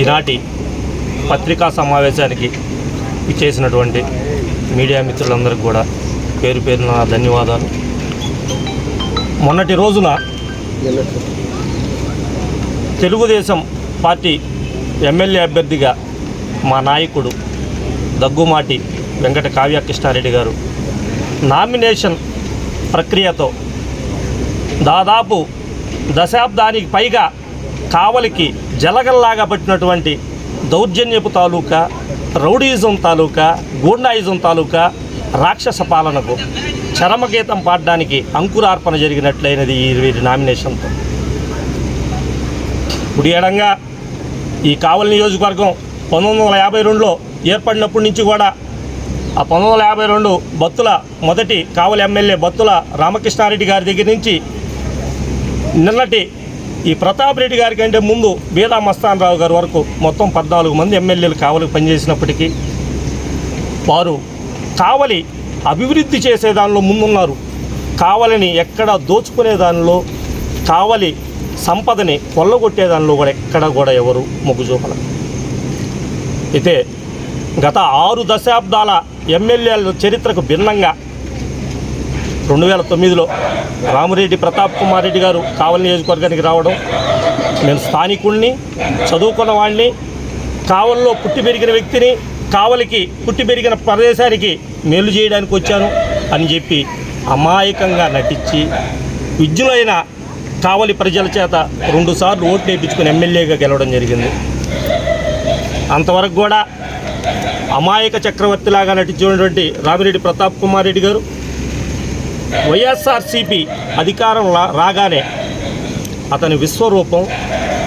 ఈనాటి పత్రికా సమావేశానికి ఇచ్చేసినటువంటి మీడియా మిత్రులందరికీ కూడా పేరు పేరున ధన్యవాదాలు. మొన్నటి రోజున తెలుగుదేశం పార్టీ ఎమ్మెల్యే అభ్యర్థిగా మా నాయకుడు దగ్గుమాటి వెంకట కావ్య కృష్ణారెడ్డి గారు నామినేషన్ ప్రక్రియతో దాదాపు దశాబ్దానికి పైగా కావలికి జలగల్లాగా పట్టినటువంటి దౌర్జన్యపు తాలూకా రౌడీయిజం తాలూకా గూండాయిజం తాలూకా రాక్షస పాలనకు చరమగీతం పాడడానికి అంకురార్పణ జరిగినట్లయినది ఈ వీరి నామినేషన్తో. ఇప్పుడు ఎడంగా ఈ కావలి నియోజకవర్గం పంతొమ్మిది వందల యాభై రెండులో ఏర్పడినప్పటి నుంచి కూడా ఆ పంతొమ్మిది వందల యాభై రెండు బత్తుల మొదటి కావలి ఎమ్మెల్యే బత్తుల రామకృష్ణారెడ్డి గారి దగ్గర నుంచి నిన్నటి ఈ ప్రతాప్ రెడ్డి గారి కంటే ముందు బీదా మస్తాన్ రావు గారి వరకు మొత్తం పద్నాలుగు మంది ఎమ్మెల్యేలు కావలికి పనిచేసినప్పటికీ వారు కావలి అభివృద్ధి చేసే దానిలో ముందున్నారు. కావలిని ఎక్కడ దోచుకునే దానిలో కావలి సంపదని కొల్లగొట్టే దానిలో కూడా ఎక్కడ కూడా ఎవరు మొగ్గు చూపల. అయితే గత ఆరు దశాబ్దాల ఎమ్మెల్యేల చరిత్రకు భిన్నంగా రెండు వేల తొమ్మిదిలో రామిరెడ్డి ప్రతాప్ కుమార్ రెడ్డి గారు కావలి నియోజకవర్గానికి రావడం నేను స్థానికుల్ని చదువుకున్న వాడిని కావలిలో పుట్టి పెరిగిన వ్యక్తిని కావలికి పుట్టి పెరిగిన ప్రదేశానికి మేలు చేయడానికి వచ్చాను అని చెప్పి అమాయకంగా నటించి విద్యులైన కావలి ప్రజల చేత రెండుసార్లు ఓట్లు వేయించుకుని ఎమ్మెల్యేగా గెలవడం జరిగింది. అంతవరకు కూడా అమాయక చక్రవర్తిలాగా నటించినటువంటి రామిరెడ్డి ప్రతాప్ కుమార్ రెడ్డి గారు వైఎస్ఆర్సిపి అధికారం లా- రాగానే అతని విశ్వరూపం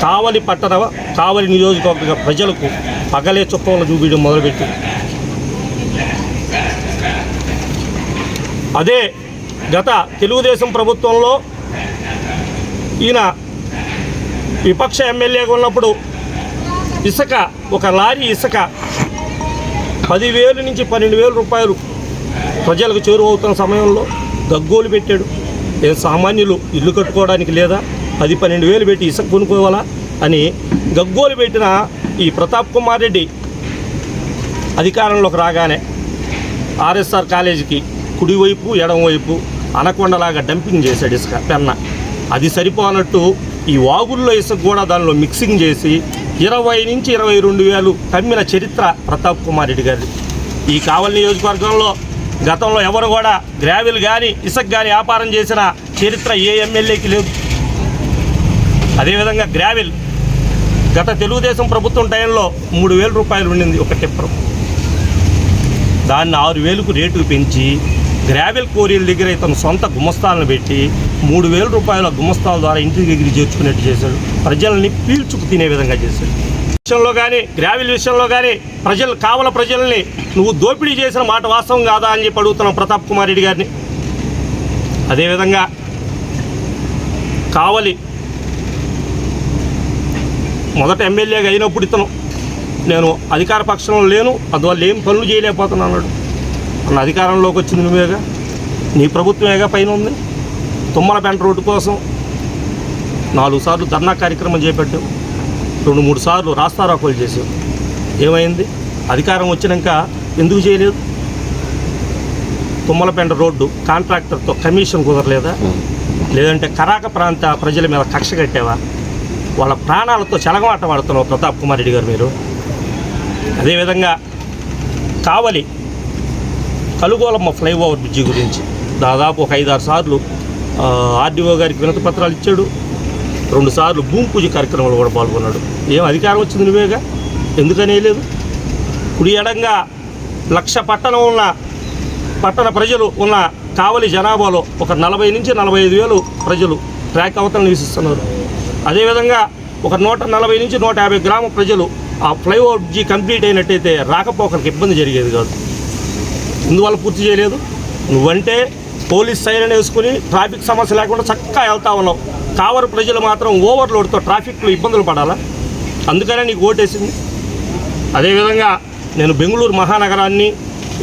కావలి పట్టణ కావలి నియోజకవర్గ ప్రజలకు పగలే చుక్కలు చూపించడం మొదలుపెట్టి అదే గత తెలుగుదేశం ప్రభుత్వంలో ఈయన విపక్ష ఎమ్మెల్యేగా ఉన్నప్పుడు ఇసుక ఒక లారీ ఇసుక పదివేలు నుంచి పన్నెండు వేల రూపాయలు ప్రజలకు చేరువవుతున్న సమయంలో గగ్గోలు పెట్టాడు. ఏ సామాన్యులు ఇల్లు కట్టుకోవడానికి లేదా పది పన్నెండు వేలు పెట్టి ఇసుక కొనుక్కోవాలా అని గగ్గోలు పెట్టిన ఈ ప్రతాప్ కుమార్ రెడ్డి అధికారంలోకి రాగానే ఆర్ఎస్ఆర్ కాలేజీకి కుడివైపు ఎడమవైపు అనకొండలాగా డంపింగ్ చేశాడు ఇసుక పెన్న. అది సరిపోనట్టు ఈ వాగుల్లో ఇసుక కూడా దానిలో మిక్సింగ్ చేసి ఇరవై నుంచి ఇరవై రెండు వేలు కమ్మిన చరిత్ర ప్రతాప్ కుమార్ రెడ్డి గారి ఈ కావలి నియోజకవర్గంలో గతంలో ఎవరు కూడా గ్రావెల్ కానీ ఇసక్ కానీ వ్యాపారం చేసిన చరిత్ర ఏ ఎమ్మెల్యేకి లేదు. అదేవిధంగా గ్రావెల్ గత తెలుగుదేశం ప్రభుత్వం టైంలో మూడు వేల రూపాయలు ఉండింది ఒక టిప్పర్. దాన్ని ఆరు వేలకు రేటు పెంచి గ్రావెల్ కోరీల దగ్గర ఇతను సొంత గుమస్తాలను పెట్టి మూడు వేల రూపాయల గుమస్తాల ద్వారా ఇంటి దగ్గర చేర్చుకునేట్టు చేశాడు. ప్రజల్ని పీల్చుకు తినే విధంగా చేశాడు. విషయంలో కానీ గ్రావిల్ విషయంలో కానీ ప్రజలు కావల ప్రజల్ని నువ్వు దోపిడీ చేసిన మాట వాస్తవం కాదా అని చెప్పి అడుగుతున్నాం ప్రతాప్ కుమార్ రెడ్డి గారిని. అదేవిధంగా కావలి మొదట ఎమ్మెల్యేగా అయినప్పుడు ఇతను నేను అధికార పక్షంలో లేను అందువల్ల ఏం పనులు చేయలేకపోతున్నా అన్నాడు. అన్న అధికారంలోకి వచ్చింది నువ్వేగా? నీ ప్రభుత్వమేగా పైన ఉంది? తుమ్మలపేంట రోడ్డు కోసం నాలుగు సార్లు ధర్నా కార్యక్రమం చేపట్టావు. రెండు మూడు సార్లు రాస్తారోకోలు చేసావు ఏమైంది? అధికారం వచ్చినాక ఎందుకు చేయలేదు? తుమ్మలపేంట రోడ్డు కాంట్రాక్టర్తో కమిషన్ కుదరలేదా? లేదంటే కరాక ప్రాంత ప్రజల మీద కక్ష కట్టావా? వాళ్ళ ప్రాణాలతో చెలగమాట పడుతున్నావు ప్రతాప్ కుమార్ రెడ్డి గారు మీరు. అదేవిధంగా కావలి కలుగోలమ్మ ఫ్లైఓవర్ బ్రిడ్జి గురించి దాదాపు ఒక ఐదారు సార్లు ఆర్డీఓ గారికి వినతి పత్రాలు ఇచ్చాడు. రెండు సార్లు భూమి పూజ కార్యక్రమంలో కూడా పాల్గొన్నాడు. ఏం అధికారం వచ్చింది నువ్వేగా? ఎందుకనే లేదు కుడి ఎడంగా లక్ష పట్టణం ఉన్న పట్టణ ప్రజలు ఉన్న కావలి జనాభాలో ఒక నలభై నుంచి నలభై ఐదు వేలు ప్రజలు ట్రాక్ అవతలను నివసిస్తున్నారు. అదేవిధంగా ఒక నూట నలభై నుంచి నూట యాభై గ్రామ ప్రజలు ఆ ఫ్లైఓవర్ జీ కంప్లీట్ అయినట్టయితే రాకపోకలకు ఇబ్బంది జరిగేది కాదు. ఇందువల్ల పూర్తి చేయలేదు. నువ్వంటే పోలీస్ సైరన్ వేసుకుని ట్రాఫిక్ సమస్య లేకుండా చక్కగా వెళ్తా ఉన్నావు. కావరు ప్రజలు మాత్రం ఓవర్లోడ్తో ట్రాఫిక్లో ఇబ్బందులు పడాలా? అందుకనే నీకు ఓటేసింది. అదేవిధంగా నేను బెంగళూరు మహానగరాన్ని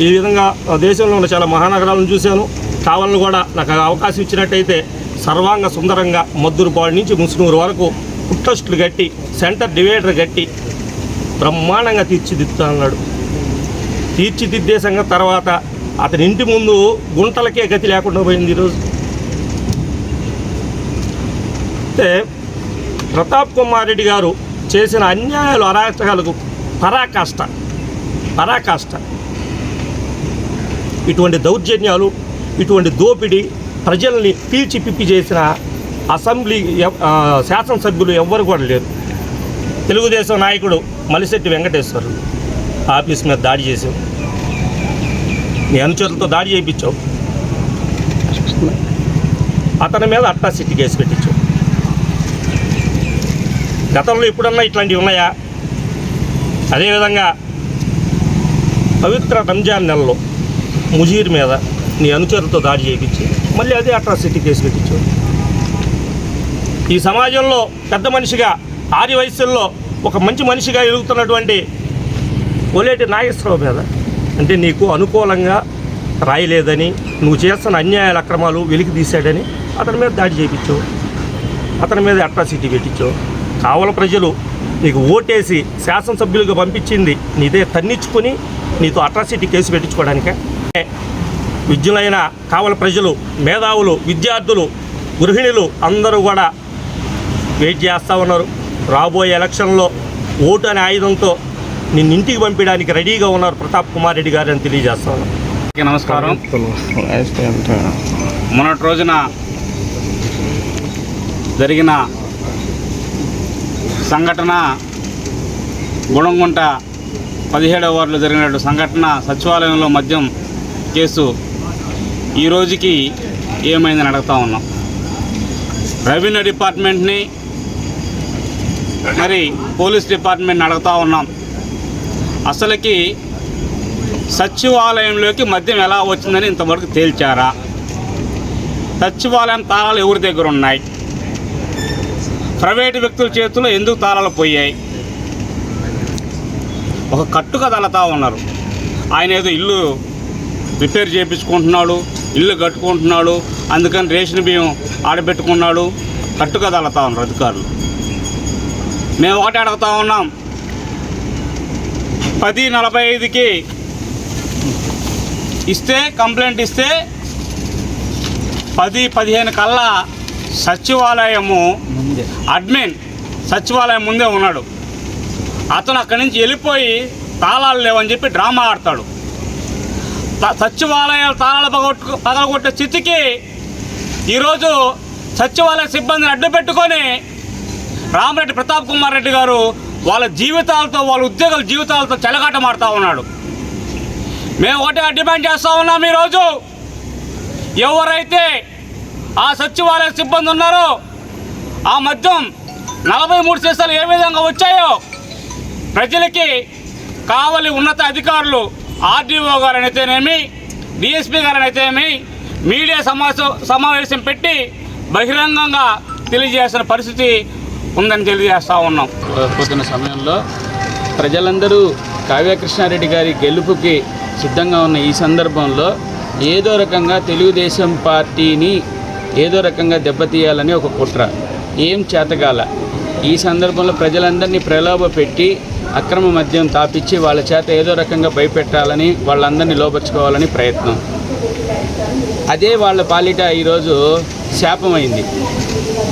ఈ విధంగా దేశంలో ఉన్న చాలా మహానగరాలను చూశాను. కావాలని కూడా నాకు అవకాశం ఇచ్చినట్టయితే సర్వాంగ సుందరంగా మద్దురుపాడు నుంచి ముసునూరు వరకు ఫుట్ కట్టి సెంటర్ డివైడర్ కట్టి బ్రహ్మాండంగా తీర్చిదిద్దుతా అన్నాడు తీర్చిదిద్దే సంగతి తర్వాత అతని ఇంటి ముందు గుంటలకే గతి లేకుండా పోయింది ఈరోజు. అయితే ప్రతాప్ కుమార్ రెడ్డి గారు చేసిన అన్యాయాలు అరాచకాలకు పరాకాష్ట పరాకాష్ట. ఇటువంటి దౌర్జన్యాలు ఇటువంటి దోపిడీ ప్రజల్ని పీల్చి పిప్పి చేసిన అసెంబ్లీ శాసనసభ్యులు ఎవ్వరు కూడా లేరు. తెలుగుదేశం నాయకుడు మలిశెట్టి వెంకటేశ్వరు ఆఫీస్ మీద దాడి చేసావు నీ అనుచరులతో దాడి చేయించావు. అతని మీద అట్రాసిటీ కేసు పెట్టించావు. గతంలో ఎప్పుడన్నా ఇట్లాంటివి ఉన్నాయా? అదేవిధంగా పవిత్ర రంజాన్ నెలలో ముజీర్ మీద నీ అనుచరులతో దాడి చేయించి మళ్ళీ అదే అట్రాసిటీ కేసు పెట్టించాడు ఈ సమాజంలో పెద్ద మనిషిగా ఆది వయస్సుల్లో ఒక మంచి మనిషిగా ఎదుగుతున్నటువంటి కోలేటి నాగేశ్వరరావు మీద అంటే నీకు అనుకూలంగా రాయలేదని నువ్వు చేస్తున్న అన్యాయాల అక్రమాలు వెలికి తీశాడని అతని మీద దాడి చేయించావు. అతని మీద అట్రాసిటీ పెట్టించావు. కావల ప్రజలు నీకు ఓటేసి శాసనసభ్యులుగా పంపించింది నీదే తన్నించుకొని నీతో అట్రాసిటీ కేసు పెట్టించుకోవడానికే. విద్యులైన కావల ప్రజలు మేధావులు విద్యార్థులు గృహిణులు అందరూ కూడా వెయిట్ చేస్తూ ఉన్నారు. రాబోయే ఎలక్షన్లో ఓటు అనే ఆయుధంతో నిన్ను ఇంటికి పంపించడానికి రెడీగా ఉన్నారు ప్రతాప్ కుమార్ రెడ్డి గారు అని తెలియజేస్తా ఉన్నారు నమస్కారం. మొన్నటి రోజున జరిగిన సంఘటన గుణంగుంట పదిహేడవ వార్డులో జరిగినటువంటి సంఘటన సచివాలయంలో మద్యం కేసు ఈ రోజుకి ఏమైందని అడుగుతా ఉన్నాం. రెవెన్యూ డిపార్ట్మెంట్ని మరి పోలీస్ డిపార్ట్మెంట్ని అడుగుతా ఉన్నాం. అసలుకి సచివాలయంలోకి మద్యం ఎలా వచ్చిందని ఇంతవరకు తేల్చారా? సచివాలయం తాళాలు ఎవరి దగ్గర ఉన్నాయి? ప్రైవేటు వ్యక్తుల చేతుల్లో ఎందుకు తాళాలు పోయాయి? ఒక కట్టుక తలతా ఉన్నారు. ఆయన ఏదో ఇల్లు రిపేర్ చేయించుకుంటున్నాడు ఇల్లు కట్టుకుంటున్నాడు అందుకని రేషన్ బియ్యం ఆడబెట్టుకున్నాడు కట్టుక తలతా ఉన్నారు అధికారులు. మేము ఒకటే అడుగుతా ఉన్నాం. పది నలభై ఐదుకి ఇస్తే కంప్లైంట్ ఇస్తే పది పదిహేను కల్లా సచివాలయము అడ్మిన్ సచివాలయం ముందే ఉన్నాడు. అతను అక్కడి నుంచి వెళ్ళిపోయి తాళాలు లేవని చెప్పి డ్రామా ఆడతాడు. త- సచివాలయాలు తాళాలు పగొట్టు పగలగొట్టే స్థితికి ఈరోజు సచివాలయ సిబ్బందిని అడ్డు పెట్టుకొని రామరెడ్డి ప్రతాప్ కుమార్ రెడ్డి గారు వాళ్ళ జీవితాలతో వాళ్ళ ఉద్యోగుల జీవితాలతో చెలగాటమాడుతూ ఉన్నాడు. మేము ఒకటే డిమాండ్ చేస్తూ ఉన్నాం ఈరోజు. ఎవరైతే ఆ సచివాలయ సిబ్బంది ఉన్నారో ఆ మద్యం నలభై మూడు సీసాలు ఏ విధంగా వచ్చాయో ప్రజలకి కావలి ఉన్నత అధికారులు ఆర్డీఓ గారనైతేనేమి డిఎస్పీ గారనైతేనేమి మీడియా సమావేశం సమావేశం పెట్టి బహిరంగంగా తెలియజేసిన పరిస్థితి ఉందని తెలియజేస్తూ ఉన్నాం. పోతున్న సమయంలో ప్రజలందరూ కావ్యకృష్ణారెడ్డి గారి గెలుపుకి సిద్ధంగా ఉన్న ఈ సందర్భంలో ఏదో రకంగా తెలుగుదేశం పార్టీని ఏదో రకంగా దెబ్బతీయాలని ఒక కుట్ర. ఏం చేతగాల. ఈ సందర్భంలో ప్రజలందరినీ ప్రలోభ పెట్టి అక్రమ మద్యం తాపించి వాళ్ళ చేత ఏదో రకంగా భయపెట్టాలని వాళ్ళందరినీ లోపరుచుకోవాలని ప్రయత్నం. అదే వాళ్ళ పాలిట ఈరోజు శాపమైంది.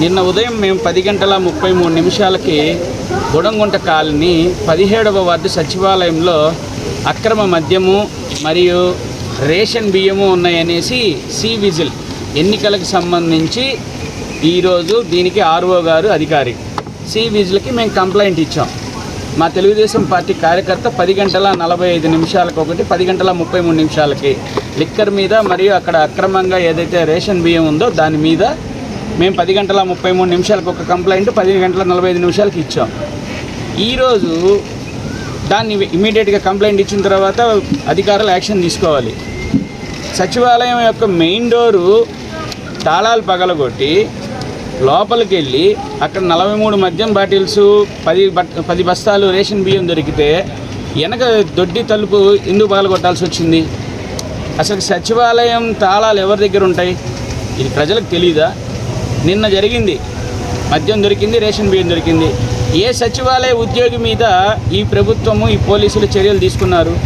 నిన్న ఉదయం మేము పది గంటల ముప్పై మూడు నిమిషాలకి గుడంగుంట కాలనీ పదిహేడవ వార్డు సచివాలయంలో అక్రమ మద్యము మరియు రేషన్ బియ్యము ఉన్నాయనేసి సి విజిల్ ఎన్నికలకు సంబంధించి ఈరోజు దీనికి ఆర్ఓ గారు అధికారి. సి విజిల్కి మేము కంప్లైంట్ ఇచ్చాం. మా తెలుగుదేశం పార్టీ కార్యకర్త పది గంటల నలభై ఐదు నిమిషాలకు ఒకటి పది గంటల ముప్పై మూడు నిమిషాలకి లిక్కర్ మీద మరియు అక్కడ అక్రమంగా ఏదైతే రేషన్ బియ్యం ఉందో దాని మీద మేము పది గంటల ముప్పై మూడు నిమిషాలకు ఒక కంప్లైంట్ పది గంటల నలభై ఐదు నిమిషాలకి ఇచ్చాం. ఈరోజు దాన్ని ఇమీడియట్గా కంప్లైంట్ ఇచ్చిన తర్వాత అధికారులు యాక్షన్ తీసుకోవాలి. సచివాలయం యొక్క మెయిన్ డోరు తాళాలు పగలగొట్టి లోపలికి వెళ్ళి అక్కడ నలభై మూడు మద్యం బాటిల్స్ పది పది బస్తాలు రేషన్ బియ్యం దొరికితే వెనక దొడ్డి తలుపు ఎందుకు పగలగొట్టాల్సి వచ్చింది? అసలు సచివాలయం తాళాలు ఎవరి దగ్గర ఉంటాయి? ఇది ప్రజలకు తెలీదా? నిన్న జరిగింది. మద్యం దొరికింది రేషన్ బియ్యం దొరికింది. ఏ సచివాలయ ఉద్యోగి మీద ఈ ప్రభుత్వము ఈ పోలీసులు చర్యలు తీసుకున్నారు?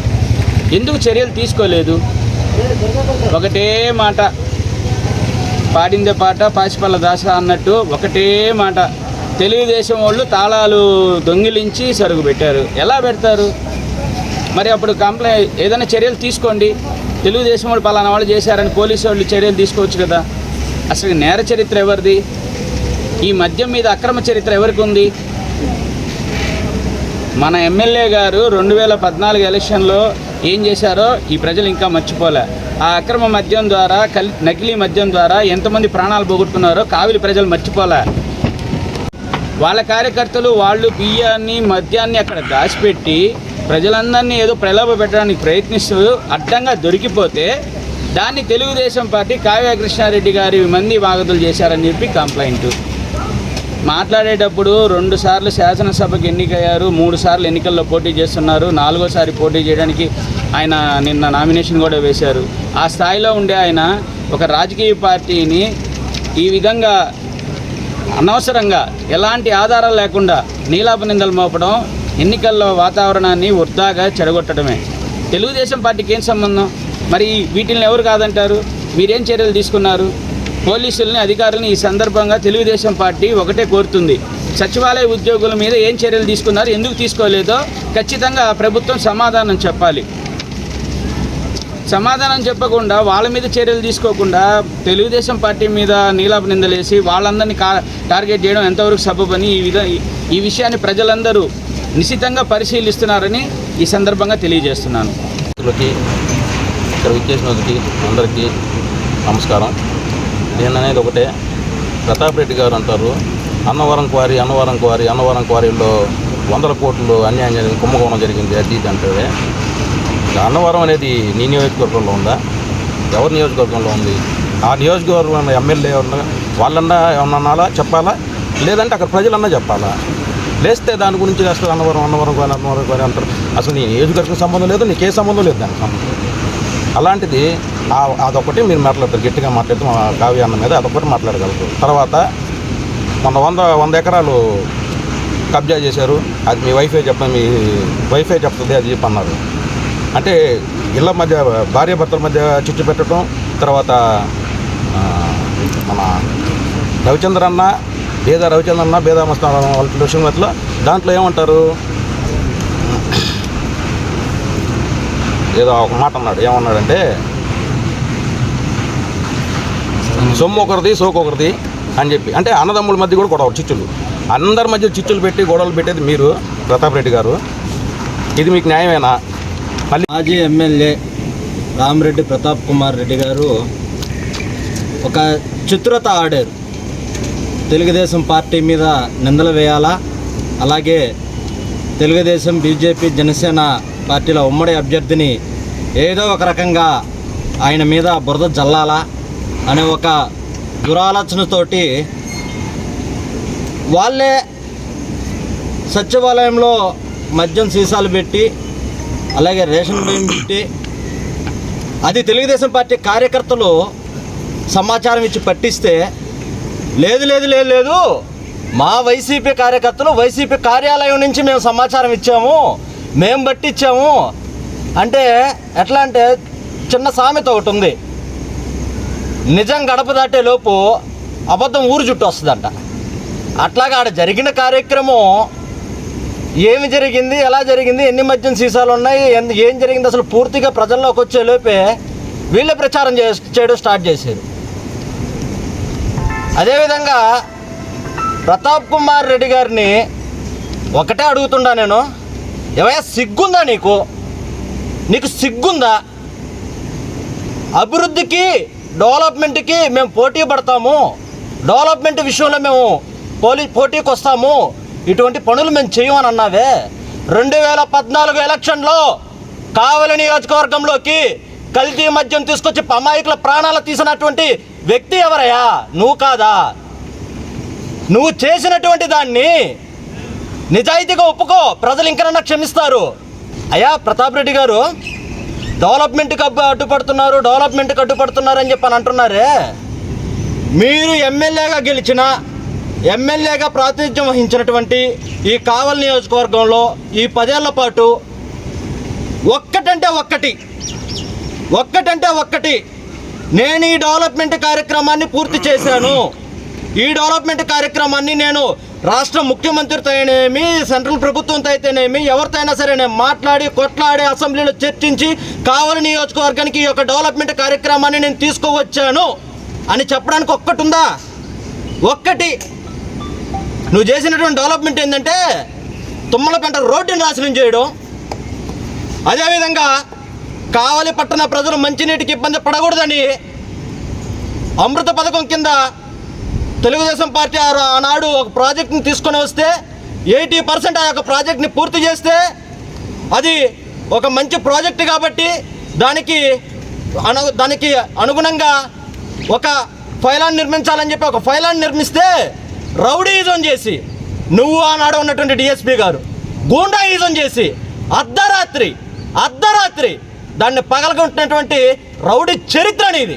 ఎందుకు చర్యలు తీసుకోలేదు? ఒకటే మాట. పాడిందే పాట పాసిపల్ల దాస అన్నట్టు ఒకటే మాట. తెలుగుదేశం వాళ్ళు తాళాలు దొంగిలించి సరుకు పెట్టారు. ఎలా పెడతారు? మరి అప్పుడు కంప్లైంట్ ఏదైనా చర్యలు తీసుకోండి. తెలుగుదేశం వాళ్ళు పలానా వాళ్ళు చేశారని పోలీసు వాళ్ళు చర్యలు తీసుకోవచ్చు కదా. అసలు నేర చరిత్ర ఎవరిది? ఈ మద్యం మీద అక్రమ చరిత్ర ఎవరికి ఉంది? మన ఎమ్మెల్యే గారు రెండు వేల పద్నాలుగు ఎలక్షన్లో ఏం చేశారో ఈ ప్రజలు ఇంకా మర్చిపోలే. ఆ అక్రమ మద్యం ద్వారా కల్ నకిలీ మద్యం ద్వారా ఎంతమంది ప్రాణాలు పోగొట్టుకున్నారో కావిలి ప్రజలు మర్చిపోలే. వాళ్ళ కార్యకర్తలు వాళ్ళు బియ్యాన్ని మద్యాన్ని అక్కడ దాచిపెట్టి ప్రజలందరినీ ఏదో ప్రలోభ పెట్టడానికి ప్రయత్నిస్తూ అడ్డంగా దొరికిపోతే దాన్ని తెలుగుదేశం పార్టీ కావ్య కృష్ణారెడ్డి గారి మంది వాగదులు చేశారని చెప్పి కంప్లైంట్. మాట్లాడేటప్పుడు రెండు సార్లు శాసనసభకు ఎన్నికయ్యారు మూడు సార్లు ఎన్నికల్లో పోటీ చేస్తున్నారు నాలుగోసారి పోటీ చేయడానికి ఆయన నిన్న నామినేషన్ కూడా వేశారు. ఆ స్థాయిలో ఉండే ఆయన ఒక రాజకీయ పార్టీని ఈ విధంగా అనవసరంగా ఎలాంటి ఆధారాలు లేకుండా నీలాప నిందలు మోపడం ఎన్నికల్లో వాతావరణాన్ని వృద్ధాగా చెడగొట్టడమే. తెలుగుదేశం పార్టీకి ఏం సంబంధం? మరి వీటిని ఎవరు కాదంటారు? మీరేం చర్యలు తీసుకున్నారు? పోలీసుల్ని అధికారులను ఈ సందర్భంగా తెలుగుదేశం పార్టీ ఒకటే కోరుతుంది. సచివాలయ ఉద్యోగుల మీద ఏం చర్యలు తీసుకున్నారు ఎందుకు తీసుకోలేదో ఖచ్చితంగా ప్రభుత్వం సమాధానం చెప్పాలి. సమాధానం చెప్పకుండా వాళ్ళ మీద చర్యలు తీసుకోకుండా తెలుగుదేశం పార్టీ మీద నీలాప నిందలేసి వాళ్ళందరినీ కా టార్గెట్ చేయడం ఎంతవరకు సబబని ఈ విధ ఈ విషయాన్ని ప్రజలందరూ నిశితంగా పరిశీలిస్తున్నారని ఈ సందర్భంగా తెలియజేస్తున్నాను. ఇక్కడ విచ్చేసినందుకు అందరికీ నమస్కారం. నేను అనేది ఒకటే. ప్రతాప్ రెడ్డి గారు అంటారు అన్నవరం క్వారీ అన్నవరం క్వారీ అన్నవరం క్వారీలో వందల కోట్లు అన్యాయం జరిగింది కుంభకోణం జరిగింది అది ఇది అంటే అన్నవరం అనేది నీ నియోజకవర్గంలో ఉందా? ఎవరి నియోజకవర్గంలో ఉంది? ఆ నియోజకవర్గం ఎమ్మెల్యే ఉన్న వాళ్ళన్నా ఏమన్నా చెప్పాలా? లేదంటే అక్కడ ప్రజలన్నా చెప్పాలా? లేస్తే దాని గురించి అసలు అన్నవరం అన్నవరం కానీ అన్నవరం కానీ అంటారు. అసలు నీ నియోజకవర్గం సంబంధం లేదు నీకే సంబంధం లేదు దానికి సంబంధం. అలాంటిది అదొకటి మీరు మాట్లాడతారు గట్టిగా మాట్లాడితే మా కావ్య అన్న మీద అదొకటి మాట్లాడగలరు. తర్వాత మొన్న వంద వంద ఎకరాలు కబ్జా చేశారు. అది మీ వైఫై చెప్ప మీ వైఫై చెప్తుంది అది చెప్పి అన్నారు. అంటే ఇళ్ళ మధ్య భార్య భర్తల మధ్య చిచ్చు పెట్టడం తర్వాత మన రవిచంద్ర అన్న బేద రవిచంద్ర అన్న బేద మస్తాన్ వాళ్ళ విషయం దాంట్లో ఏమంటారు? ఏదో ఒక మాట అన్నాడు. ఏమన్నాడంటే సొమ్ము ఒకరిది సోకు ఒకరిది అని చెప్పి. అంటే అన్నదమ్ముల మధ్య కూడా గొడవ చిచ్చులు. అందరి మధ్య చిచ్చులు పెట్టి గొడవలు పెట్టేది మీరు ప్రతాప్ రెడ్డి గారు. ఇది మీకు న్యాయమేనా? మళ్ళీ మాజీ ఎమ్మెల్యే రామరెడ్డి ప్రతాప్ కుమార్ రెడ్డి గారు ఒక చిత్రత ఆడారు. తెలుగుదేశం పార్టీ మీద నిందలు వేయాలా? అలాగే తెలుగుదేశం బీజేపీ జనసేన పార్టీల ఉమ్మడి అభ్యర్థిని ఏదో ఒక రకంగా ఆయన మీద బురద జల్లాలా అనే ఒక దురాలోచనతోటి వాళ్ళే సచివాలయంలో మద్యం సీసాలు పెట్టి అలాగే రేషన్ బియ్యం పెట్టి అది తెలుగుదేశం పార్టీ కార్యకర్తలు సమాచారం ఇచ్చి పట్టిస్తే లేదు లేదు లేదు లేదు మా వైసీపీ కార్యకర్తలు వైసీపీ కార్యాలయం నుంచి మేము సమాచారం ఇచ్చాము. మేము పట్టించాము. అంటే ఎట్లా అంటే చిన్న సామెత ఒకటి ఉంది. నిజం గడప దాటే లోపు అబద్ధం ఊరు చుట్టూ వస్తుందంట. అట్లాగా ఆడ జరిగిన కార్యక్రమం ఏమి జరిగింది ఎలా జరిగింది ఎన్ని మద్యం సీసాలు ఉన్నాయి ఏం జరిగింది అసలు పూర్తిగా ప్రజల్లోకి వచ్చే లోపే వీళ్ళే ప్రచారం చే చేయడం స్టార్ట్ చేశారు. అదేవిధంగా ప్రతాప్ కుమార్ రెడ్డి గారిని ఒకటే అడుగుతుండా నేను. ఏమయ్యా సిగ్గుందా నీకు? నీకు సిగ్గుందా? అభివృద్ధికి డెవలప్మెంట్కి మేము పోటీ పడతాము. డెవలప్మెంట్ విషయంలో మేము పోలీ పోటీకి వస్తాము ఇటువంటి పనులు మేము చేయమని అన్నావే. రెండు వేల పద్నాలుగు ఎలక్షన్లో కావలి నియోజకవర్గంలోకి కల్తీ మద్యం తీసుకొచ్చి అమాయకుల ప్రాణాలు తీసినటువంటి వ్యక్తి ఎవరయ్యా? నువ్వు కాదా? నువ్వు చేసినటువంటి దాన్ని నిజాయితీగా ఒప్పుకో. ప్రజలు ఇంకనన్నా క్షమిస్తారు. అయ్యా ప్రతాప్ రెడ్డి గారు డెవలప్మెంట్కి అడ్డుపడుతున్నారు డెవలప్మెంట్కి అడ్డుపడుతున్నారు అని చెప్పి అని అంటున్నారే. మీరు ఎమ్మెల్యేగా గెలిచిన ఎమ్మెల్యేగా ప్రాతినిధ్యం వహించినటువంటి ఈ కావల్ నియోజకవర్గంలో ఈ పదేళ్ళ పాటు ఒక్కటంటే ఒక్కటి ఒక్కటంటే ఒక్కటి నేను ఈ డెవలప్మెంట్ కార్యక్రమాన్ని పూర్తి చేశాను. ఈ డెవలప్మెంట్ కార్యక్రమాన్ని నేను రాష్ట్ర ముఖ్యమంత్రితో అయినేమి సెంట్రల్ ప్రభుత్వంతో అయితేనేమి ఎవరితో అయినా సరే నేను మాట్లాడి కొట్లాడి అసెంబ్లీలో చర్చించి కావలి నియోజకవర్గానికి ఈ యొక్క డెవలప్మెంట్ కార్యక్రమాన్ని నేను తీసుకువచ్చాను అని చెప్పడానికి ఒక్కటి ఉందా ఒక్కటి. నువ్వు చేసినటువంటి డెవలప్మెంట్ ఏంటంటే తుమ్మలపెంట రోడ్డుని నాశనం చేయడం. అదేవిధంగా కావలి పట్టణ ప్రజలు మంచినీటికి ఇబ్బంది పడకూడదని అమృత పథకం కింద తెలుగుదేశం పార్టీ ఆనాడు ఒక ప్రాజెక్ట్ని తీసుకొని వస్తే ఎయిటీ పర్సెంట్ ఆ యొక్క ప్రాజెక్ట్ని పూర్తి చేస్తే అది ఒక మంచి ప్రాజెక్ట్ కాబట్టి దానికి అను దానికి అనుగుణంగా ఒక ఫైలాన్ నిర్మించాలని చెప్పి ఒక ఫైలాన్ నిర్మిస్తే రౌడీయిజం చేసి నువ్వు ఆనాడు ఉన్నటువంటి డిఎస్పీ గారు గూండాయిజం చేసి అర్ధరాత్రి అర్ధరాత్రి దాన్ని పగలగొట్టినటువంటి రౌడీ చరిత్ర అనేది.